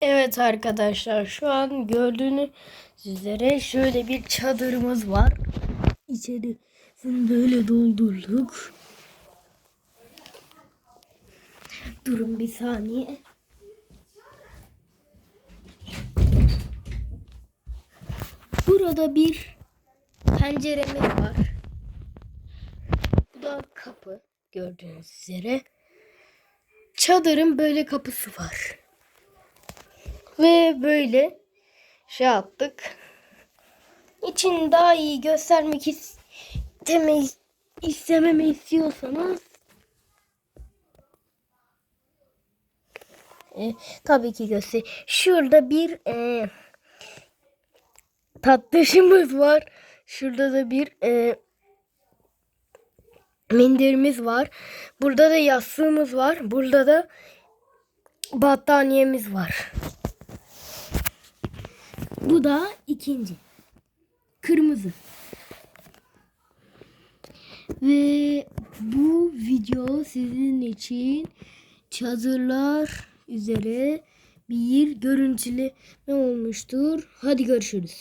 Evet arkadaşlar şu an gördüğünüz üzere şöyle bir çadırımız var. İçerisini böyle doldurduk. Durun bir saniye. Burada bir penceremiz var. Bu da kapı gördüğünüz üzere. Çadırın böyle kapısı var. Ve böyle şey yaptık. İçini daha iyi göstermek isteme, istememi istiyorsanız e, tabii ki göster. Şurada bir e, tatlışımız var. Şurada da bir e, minderimiz var. Burada da yastığımız var. Burada da battaniyemiz var. Bu da ikinci. Kırmızı. Ve bu video sizin için çadırlar üzere bir görüntüleme olmuştur. Hadi görüşürüz.